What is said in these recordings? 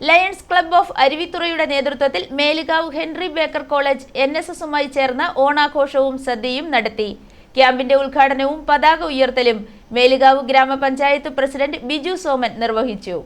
Lions club of അരുവിത്തുറയുടെ നേതൃത്വത്തിൽ Melukavu Henry Baker college N S എസുമായി ചേർന്ന് ഓണാഘോഷവും സദ്യയും നടത്തി. ക്യാമ്പിന്റെ ഉദ്ഘാടനവും പതാക ഉയർത്തലും മേലുകാവ് ഗ്രാമപഞ്ചായത്ത് പ്രസിഡന്റ് ബിജു സോമൻ നിർവഹിച്ചു.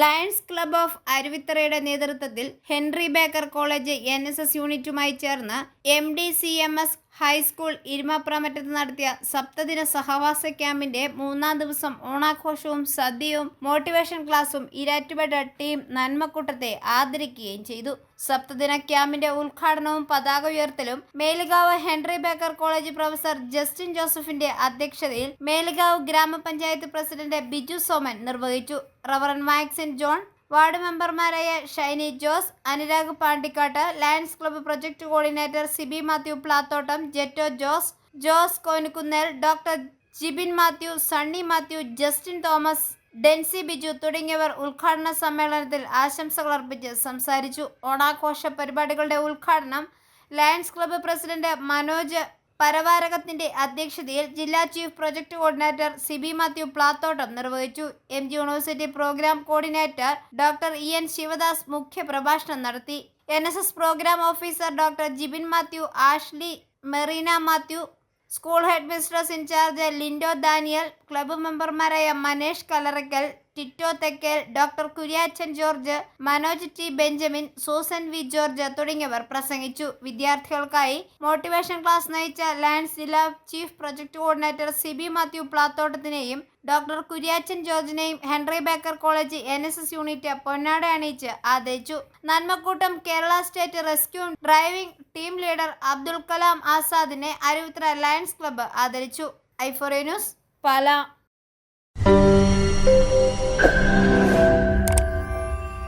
ലയൺസ് ക്ലബ്ബ് ഓഫ് അരുവിത്തറയുടെ നേതൃത്വത്തിൽ Henry Baker college N S S യൂണിറ്റുമായി ചേർന്ന് M D C M S high school ഇരുമാപ്രാമറ്റത്ത് നടത്തിയ സപ്തദിന സഹവാസ ക്യാമ്പിന്റെ മൂന്നാം ദിവസം ഓണാഘോഷവും സദ്യയും മോട്ടിവേഷൻ ക്ലാസും ഇരാറ്റുപേട്ട ടീം നന്മക്കൂട്ടത്തെ ആദരിക്കുകയും ചെയ്തു. സപ്തദിന ക്യാമ്പിന്റെ ഉദ്ഘാടനവും പതാക ഉയർത്തലും Melukavu Henry Baker college professor Justin ജോസഫിന്റെ അധ്യക്ഷതയിൽ മേലുകാവ് ഗ്രാമപഞ്ചായത്ത് പ്രസിഡന്റ് ബിജു സോമൻ നിർവഹിച്ചു. റവറൻ മാക്സിൻ ജോൺ വാർഡ് മെമ്പർമാരായ Shiny Jose Anurag Pandikkad Lions club project coordinator Sibi Mathew Plathottam Jetto Jose Jose Konukkunnel doctor Jibin Mathew Sunny Mathew Justin Thomas Densi Biju തുടങ്ങിയവർ ഉദ്ഘാടന സമ്മേളനത്തിൽ ആശംസകൾ അർപ്പിച്ച് സംസാരിച്ചു. ഓണാഘോഷ പരിപാടികളുടെ ഉദ്ഘാടനം ലയൺസ് ക്ലബ്ബ് പ്രസിഡന്റ് മനോജ് പരവാരകത്തിന്റെ അധ്യക്ഷതയിൽ ജില്ലാ chief project coordinator Sibi Mathew Plathottam നിർവഹിച്ചു. M G university program coordinator doctor E N Sivadas മുഖ്യ പ്രഭാഷണം നടത്തി. N S S program officer doctor Jibin Mathew Ashley Merina Mathew school headmistress in charge Lindo Daniel club മെമ്പർമാരായ Manesh Kalarakkal Tito Thekkel doctor Kuriachan George Manoj T Benjamin Susan V George തുടങ്ങിയവർ പ്രസംഗിച്ചു. വിദ്യാർത്ഥികൾക്കായി motivation class നയിച്ച Lions ജില്ലാ chief project coordinator Sibi Mathew പ്ലാത്തോട്ടത്തിനെയും doctor Kuriachan ജോർജിനെയും Henry Baker college N S S unit പൊന്നാട അണിയിച്ച് ആദരിച്ചു. Nanmakoottam Kerala state rescue driving team leader Abdul Kalam ആസാദിനെ Aruvithura Lions club ആദരിച്ചു. ഐഫോറിയ ന്യൂസ് പാല.